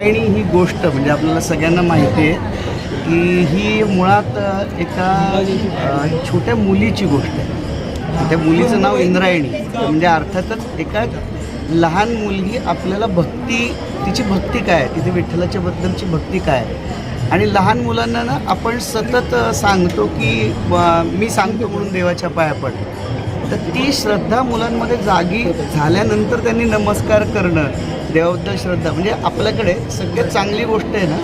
आणि ही गोष्ट म्हणजे आपल्याला सगळ्यांना माहिती आहे की ही मुळात एका छोट्या मुलीची गोष्ट आहे. त्या मुलीचं नाव इंद्रायणी. म्हणजे अर्थातच एका लहान मुलगी आपल्याला भक्ती तिची भक्ती काय आहे? तिथे विठ्ठलाच्या बद्दलची भक्ती काय आहे? आणि लहान मुलांना ना आपण सतत सांगतो की मी सांगतो म्हणून देवाच्या पाया पड तर ती श्रद्धा मुलांमध्ये जागी झाल्यानंतर त्यांनी नमस्कार करणं देवाबद्दल श्रद्धा. म्हणजे आपल्याकडे सगळ्यात चांगली गोष्ट आहे ना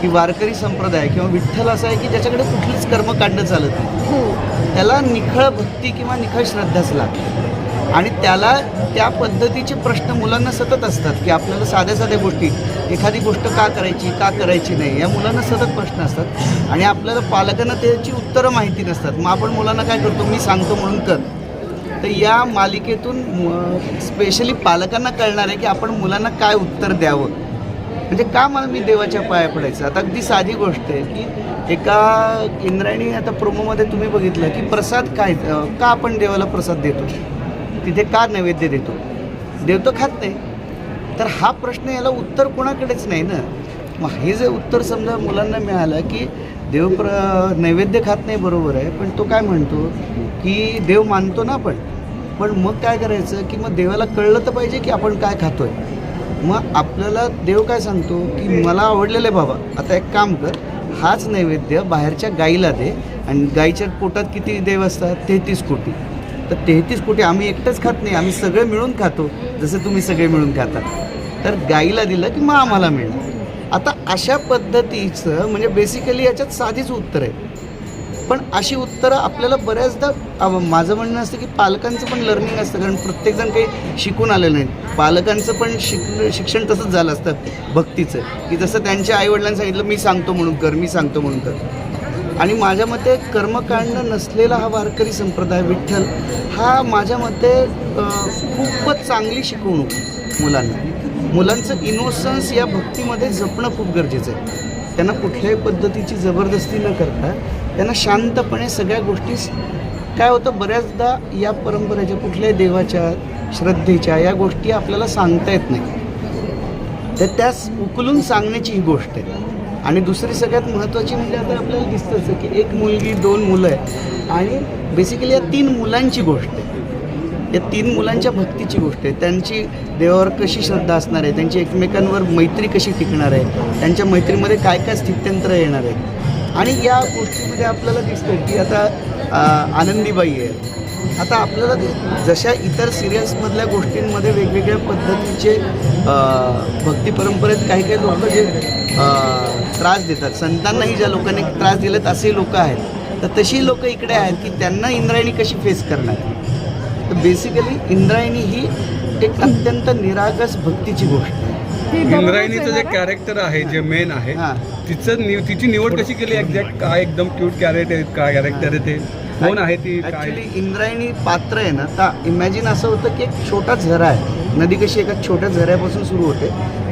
की वारकरी संप्रदाय किंवा विठ्ठल असा आहे की ज्याच्याकडे कुठलीच कर्म काढणं चालत नाही. त्याला निखळ भक्ती किंवा निखळ श्रद्धाच लागते. आणि त्याला त्या पद्धतीचे प्रश्न मुलांना सतत असतात की आपल्याला साध्या साध्या गोष्टी एखादी गोष्ट का करायची का करायची नाही या मुलांना सतत प्रश्न असतात. आणि आपल्याला पालकांना त्याची उत्तरं माहिती नसतात. मग आपण मुलांना काय करतो? मी सांगतो म्हणून कर. तर या मालिकेतून स्पेशली पालकांना कळणार आहे की आपण मुलांना काय उत्तर द्यावं. म्हणजे का मला मी देवाच्या पाया पडायचं? आता अगदी साधी गोष्ट आहे की एका इंद्रायणी आता प्रोमोमध्ये तुम्ही बघितलं की प्रसाद काय का आपण देवाला प्रसाद देतो? तिथे का नैवेद्य देतो? देव तर खात नाही. तर हा प्रश्न याला उत्तर कोणाकडेच नाही ना? मग हे जे उत्तर समजा मुलांना मिळालं की देव प्र नैवेद्य खात नाही बरोबर आहे पण तो काय म्हणतो? की देव मानतो ना आपण. पण मग काय करायचं की मग देवाला कळलं तर पाहिजे की आपण काय खातोय. मग आपल्याला देव काय सांगतो की मला आवडलेलं आहे बाबा आता एक काम कर हाच नैवेद्य बाहेरच्या गाईला दे आणि गाईच्या पोटात किती देव असतात? तेहतीस कोटी. तर तेहतीस कोटी आम्ही एकटंच खात नाही आम्ही सगळे मिळून खातो जसं तुम्ही सगळे मिळून खाता. तर गाईला दिलं की मग आम्हाला मिळणार. आता अशा पद्धतीचं म्हणजे बेसिकली याच्यात साधीच उत्तर आहे. पण अशी उत्तरं आपल्याला बऱ्याचदा माझं म्हणणं असतं की पालकांचं पण लर्निंग असतं कारण प्रत्येकजण काही शिकून आलेलं नाही. पालकांचं पण शिक शिक्षण तसंच झालं असतं भक्तीचं की जसं त्यांच्या आईवडिलांनी सांगितलं मी सांगतो म्हणून कर मी सांगतो म्हणून कर. आणि माझ्या मते कर्मकांड नसलेला हा वारकरी संप्रदाय विठ्ठल हा माझ्या मते खूपच चांगली शिकवणूक मुलांना. मुलांचं इनोसन्स या भक्तीमध्ये जपणं खूप गरजेचं आहे. त्यांना कुठल्याही पद्धतीची जबरदस्ती न करता त्यांना शांतपणे सगळ्या गोष्टी काय होतं बऱ्याचदा या परंपरेच्या कुठल्याही देवाच्या श्रद्धेच्या या गोष्टी आपल्याला सांगता येत नाही. तर त्यास उकलून सांगण्याची ही गोष्ट आहे. आणि दुसरी सगळ्यात महत्त्वाची म्हणजे आता आपल्याला दिसतंच की एक मुलगी दोन मुलं आहे. आणि बेसिकली या तीन मुलांची गोष्ट आहे. या तीन मुलांच्या भक्तीची गोष्ट आहे. त्यांची देवावर कशी श्रद्धा असणार आहे? त्यांची एकमेकांवर मैत्री कशी टिकणार आहे? त्यांच्या मैत्रीमध्ये काय काय स्थित्यंतर येणार आहे? आणि या गोष्टीमध्ये आपल्याला दिसतं की आता आनंदीबाई आहे. आता आपल्याला जशा इतर सिरियल्समधल्या गोष्टींमध्ये वेगवेगळ्या पद्धतीचे भक्ती परंपरेत काही काही लोक जे त्रास देतात. संतांनाही ज्या लोकांनी त्रास दिलेत असे लोक आहेत. तर तशी लोक इकडे आहेत की त्यांना इंद्रायणी कशी फेस करणार? तर बेसिकली इंद्रायणी ही एक अत्यंत निरागस भक्तीची गोष्ट आहे. इंद्रायणीचं जे कॅरेक्टर आहे? जे मेन आहे हां. तिचं नि- तिची निवड कशी केली? एक्झॅक्ट काय एकदम क्यूट कॅरेक्टर आहे काय कॅरेक्टर आहे ते? कोण आहे ती? ॲक्च्युली इंद्रायणी पात्र आहे ना तर इमॅजिन असं होतं की एक छोटा झरा आहे. नदी कशी एका छोट्या झऱ्यापासून सुरू होते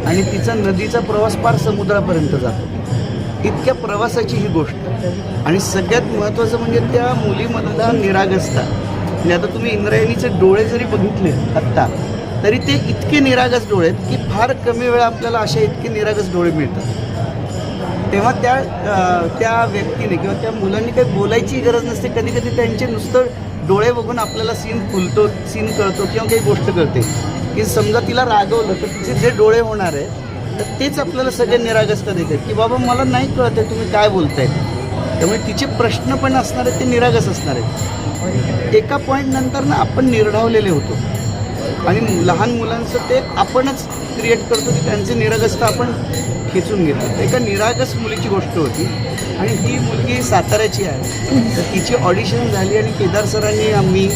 आणि तिचा नदीचा प्रवास पार समुद्रापर्यंत जातो. इतक्या प्रवासाची ही गोष्ट. आणि सगळ्यात महत्त्वाचं म्हणजे त्या मुलीमधला निरागसता. आणि आता तुम्ही इंद्रायणीचे डोळे जरी बघितले आत्ता तरी ते इतके निरागस डोळे आहेत की फार कमी वेळा आपल्याला असे इतके निरागस डोळे मिळतात. तेव्हा त्या त्या व्यक्तीने किंवा त्या मुलांनी काही बोलायची गरज नसते कधी कधी त्यांचे नुसतं डोळे बघून आपल्याला सीन फुलतो सीन कळतो किंवा काही गोष्ट कळते. की समजा तिला रागवलं तर तिचे जे डोळे होणार आहे तर तेच आपल्याला सगळे निरागसता देतात? की बाबा मला नाही कळत आहे तुम्ही काय बोलताय? त्यामुळे तिचे प्रश्न पण असणार आहेत ते निरागस असणार आहेत. एका पॉईंट नंतर ना आपण निर्ढावलेले होतो. आणि लहान मुलांचं ते आपणच क्रिएट करतो की त्यांचे निरागसता आपण खेचून घेतो. एका निरागस मुलीची गोष्ट होती. आणि ही मुलगी साताऱ्याची आहे. तर तिची ऑडिशन झाली आणि केदार सरांनी आम्ही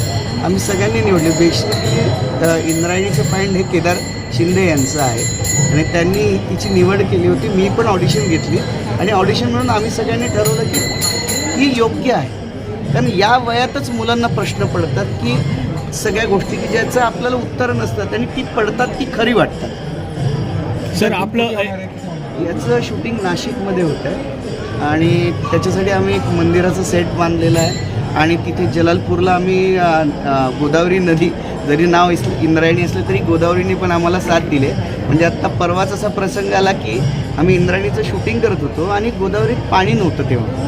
आम्ही सगळ्यांनी निवडले. बेसिकली इंद्रायणीचं फाइंड हे केदार शिंदे यांचं आहे. आणि त्यांनी तिची निवड केली होती. मी पण ऑडिशन घेतली. आणि ऑडिशन म्हणून आम्ही सगळ्यांनी ठरवलं की ही योग्य आहे. कारण या वयातच मुलांना प्रश्न पडतात की सगळ्या गोष्टी की ज्याचं आपल्याला उत्तर नसतात आणि ती पडतात ती खरी वाटतात. सर आपलं याचं शूटिंग नाशिकमध्ये होतं. आणि त्याच्यासाठी आम्ही एक मंदिराचं सेट बांधलेलं आहे. आणि तिथे जलालपूरला आम्ही गोदावरी नदी जरी नाव इस इंद्रायणी असलं तरी गोदावरीने पण आम्हाला साथ दिले. म्हणजे आत्ता परवाच असा प्रसंग आला की आम्ही इंद्रायणीचं शूटिंग करत होतो आणि गोदावरीत पाणी नव्हतं तेव्हा.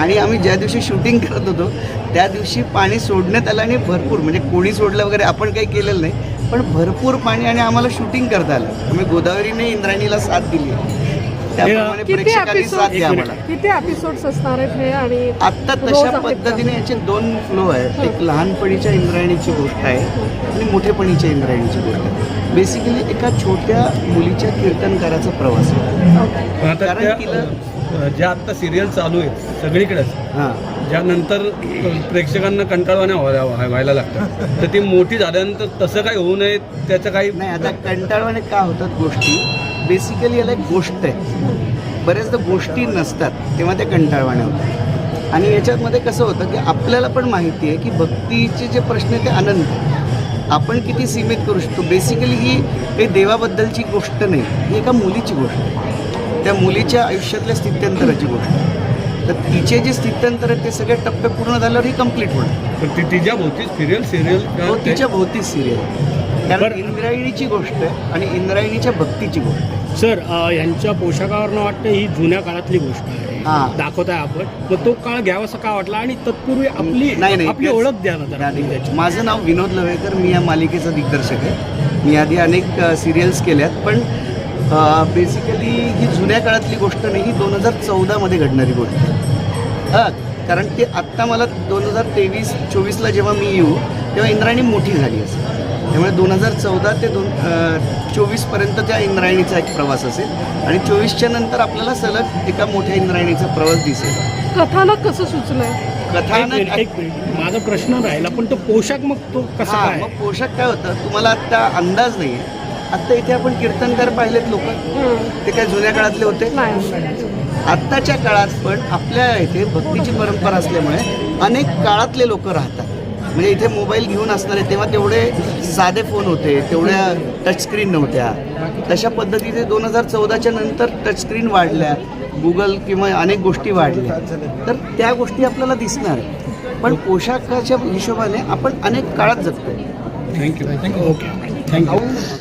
आणि आम्ही ज्या दिवशी शूटिंग करत होतो त्या दिवशी पाणी सोडण्यात आलं आणि भरपूर म्हणजे कोणी सोडलं वगैरे आपण काही केलेलं नाही पण भरपूर पाणी आणि आम्हाला शूटिंग करता आलं. आम्ही गोदावरीने इंद्रायणीला साथ दिली. त्याप्रमाणे किती प्रेक्षकांनी साथ एपिसोड द्या आम्हाला. किती एपिसोड्स असणार आहेत हे आणि आत्ता तशा? पद्धतीने याचे दोन फ्लो आहेत. एक लहानपणीच्या इंद्रायणीची गोष्ट आहे आणि मोठेपणीच्या इंद्रायणीची गोष्ट आहे. बेसिकली एका छोट्या मुलीच्या कीर्तनकाराचा प्रवास आहे. पण आता कारण त्या तिला- ज्या आता सिरियल चालू आहेत सगळीकडेच हां. ज्यानंतर प्रेक्षकांना कंटाळवाने व्हायला व्हायला लागतात तर ती मोठी झाल्यानंतर तसं काही होऊ नये त्याचं काही नाही आता कंटाळवाने का होतात गोष्टी? बेसिकली याला एक गोष्ट आहे. बऱ्याचदा गोष्टी नसतात तेव्हा त्या कंटाळवाण्या होतात. आणि याच्यामध्ये कसं होतं की आपल्याला पण माहिती आहे की भक्तीचे जे प्रश्न आहे ते अनंत. आपण किती सीमित करू शकतो? बेसिकली ही काही देवाबद्दलची गोष्ट नाही ही एका मुलीची गोष्ट आहे. त्या मुलीच्या आयुष्यातल्या स्थित्यंतराची गोष्ट आहे. तर तिचे जे स्थित्यंतर आहेत ते सगळे टप्पे पूर्ण झाल्यावर ही कंप्लीट होणार. ती तिच्या भोवती सिरियल सिरियल हो तिच्या भोवती सिरियल कारण इंद्रायणीची गोष्ट आहे आणि इंद्रायणीच्या भक्तीची गोष्ट आहे. सर यांच्या पोशाखावरनं वाटतं ही जुन्या काळातली गोष्ट आहे. हा. दाखवताय आपण. मग तो काळ घ्यावासा का वाटला? आणि तत्पूर्वी आपली नाही नाही आपली तेच- ओळख द्या ना जरा. माझं नाव विनोद लवेकर. मी या मालिकेचा दिग्दर्शक आहे. मी आधी अनेक सिरियल्स केल्यात पण बेसिकली ही जुन्या काळातली गोष्ट नाही ही दोन हजार चौदामध्ये घडणारी गोष्ट आहे. हां कारण ते आत्ता मला दोन हजार तेवीस चोवीसला जेव्हा मी येऊ तेव्हा इंद्रायणी मोठी झाली असेल. त्यामुळे दोन हजार चौदा ते दोन चोवीसपर्यंत त्या इंद्रायणीचा एक प्रवास असेल आणि चोवीसच्या नंतर आपल्याला सलग एका मोठ्या इंद्रायणीचा प्रवास दिसेल. कथानक कसं सुचलंय? एक कथानक मिनिट एक मिनिट. माझा प्रश्न राहिला पण तो पोशाख मग तो कसा हा काय? मग पोशाख काय होतं? तुम्हाला आत्ता अंदाज नाही आहे आत्ता इथे आपण कीर्तनकार पाहिलेत लोक. ते काय जुन्या काळातले होते? आत्ताच्या काळात पण आपल्या इथे भक्तीची परंपरा असल्यामुळे अनेक काळातले लोक राहतात. म्हणजे इथे मोबाईल घेऊन असणारे तेव्हा तेवढे साधे फोन होते तेवढ्या टचस्क्रीन नव्हत्या. तशा पद्धतीने दोन हजार चौदाच्या नंतर टचस्क्रीन वाढल्या गुगल किंवा अनेक गोष्टी वाढल्या. तर त्या गोष्टी आपल्याला दिसणार. पण पोशाखाच्या हिशोबाने आपण अनेक काळात जगतो थँक्यू ओके थँक्यू